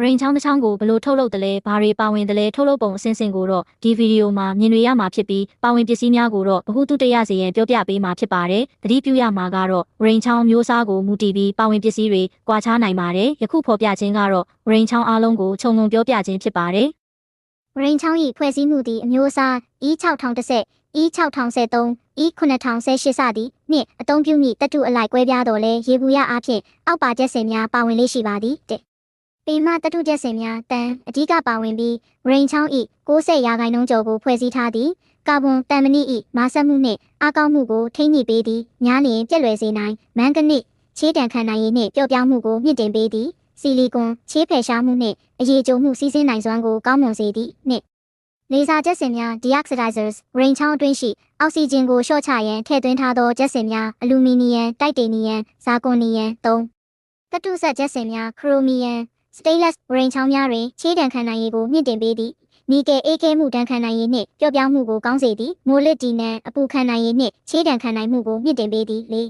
ရိန်ချောင်းတစ်ချောင်းကိုဘယ်လိုထုတ်လုပ်တယ်လဲဘာတွေပါဝင်တယ်လဲထုတ်လုပ်ပုံအစဉ်စဉ်ကိုတော့ဒီဗီဒီယိုမှာမြင်တွေ့ရမှာဖြစ်ပြီးပါဝင်ပစ္စည်းများကိုတော့ဘ ഹു တုတရစီရင်ပြောပြပေးမှာဖြစ်ပါတယ်။တတိပြုရမှာကတော့ရိန်ချောင်းမျိုးစားကိုမူတည်ပြီးပါဝင်ပစ္စည်းတွေကွာခြားနိုင်ပါတယ်။ယခုဖော်ပြခြင်းကတော့ရိန်ချောင်းအားလုံးကိုခြုံငုံပြောပြခြင်းဖြစ်ပါတယ်။ရိန်ချောင်း၏ဖွဲ့စည်းမှုသည်အမျိုးအစား E6010 E6013 E9018 စသည်နှင့်အသုံးပြုမည့်တတုအလိုက်ကွဲပြားတော်လဲရေဘူးရအားဖြင့်အောက်ပါချက်စင်များပါဝင်လေးရှိပါသည်တဲ့ ပေမတတုချက်စင်များတန်အဓိကပါဝင်ပြီးရိန်ချောင်း၏60ရာခိုင်နှုန်းကျော်ကိုဖွဲ့စည်းထားသည်ကာဗွန်တန်မဏိ၏မာဆက်မှုနှင့်အားကောင်းမှုကိုထိန်းညှိပေးသည်များလျင်ပြက်လွယ်စေနိုင်မန်ဂနစ်ခြေတံခံနိုင်ရည်နှင့်ပျော့ပြောင်းမှုကိုမြင့်တင်ပေးသည်ဆီလီကွန်ခြေဖယ်ရှားမှုနှင့်အရေးကြိုမှုစီးဆင်းနိုင်စွမ်းကိုကောင်းမွန်စေသည်နှင့်လေဆာချက်စင်များ deoxidizers ရိန်ချောင်းအတွင်းရှိအောက်ဆီဂျင်ကိုလျှော့ချရန်ထည့်သွင်းထားသောချက်စင်များအလူမီနီယမ်တိုက်တေနီယမ်ဇာကွန်နီယမ်3တတုဆက်ချက်စင်များခရိုမီယမ် stainless ရိန်ချောင်းများတွင်ခြေတံခံနိုင်ရည်ကိုမြင့်တင်ပေးသည်နီကယ်အေးခဲမှုတန်းခံနိုင်ရည်နှင့်ပျော့ပြောင်းမှုကိုကောင်းစေသည်မိုလစ်ဒီနန်အပူခံနိုင်ရည်နှင့်ခြေတံခံနိုင်မှုကိုမြင့်တင်ပေးသည်လေ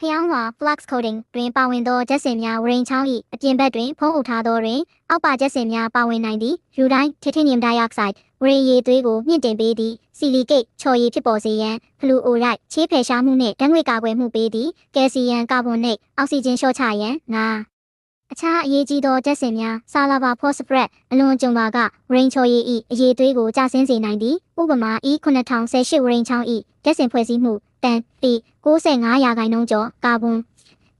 ဖျောင်းစွာ flux coating တွင်ပါဝင်သောချက်စင်များရိန်ချောင်း၏အပြင်ဘက်တွင်ဖုံးအုပ်ထားသောတွင်အောက်ပါချက်စင်များပါဝင်နိုင်သည်ယူတိုင်း titanium dioxide ဝရင်ရည်သွေးကိုမြင့်တင်ပေးသည်ဆီလီကိတ်ချော်ရည်ဖြစ်ပေါ်စေရန်ဖလူအိုရိုက်ချေးဖယ်ရှားမှုနှင့်ဓာတ်ငွေ့ကာကွယ်မှုပေးသည်ကယ်ဆီယမ်ကာဗွန်နိတ်အောက်ဆီဂျင်လျှော့ချရန်ငါ အခြားအရေးကြီးသောချက်စင်များဆာလာဘာဖော့စပရက်အလွန်ကြုံပါကဝရင်ချော်ရည်၏အရေးသွေးကိုကျဆင်းစေနိုင်သည်ဥပမာ E9018 ဝရင်ချောင်း၏ချက်စင်ဖွဲ့စည်းမှုတန်ပီ65ရာခိုင်နှုန်းကျော်ကာဗွန်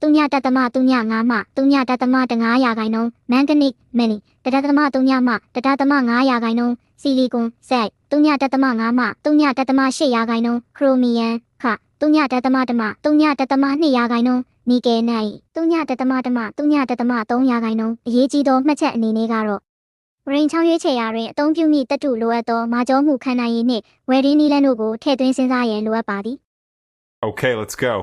တုညတတမတုည9မှတုညတတမ15ရာခိုင်နှုန်းမန်ဂနစ်မန်နီတတတမတုညမှတတတမ9ရာခိုင်နှုန်းဆီလီကွန်ဆက်တုညတတမ9မှတုညတတမ8ရာခိုင်နှုန်းခရိုမီယမ်ခတုညတတမတမတုညတတမ2ရာခိုင်နှုန်း နီကယ်နိုင်တုညတတမတမတုညတတမ3ရာခိုင်နှုန်းအရေးကြီးသောမှတ်ချက်အနေနဲ့ကတော့ရင်ချောင်းရွေးချယ်ရာတွင်အသုံးပြုမည့်တတုလိုအပ်သောမာကျောမှုခံနိုင်ရည်နှင့်ဝယ်ရင်းနီလန်တို့ကိုထည့်သွင်းစဉ်းစားရန်လိုအပ်ပါသည် Okay, let's go.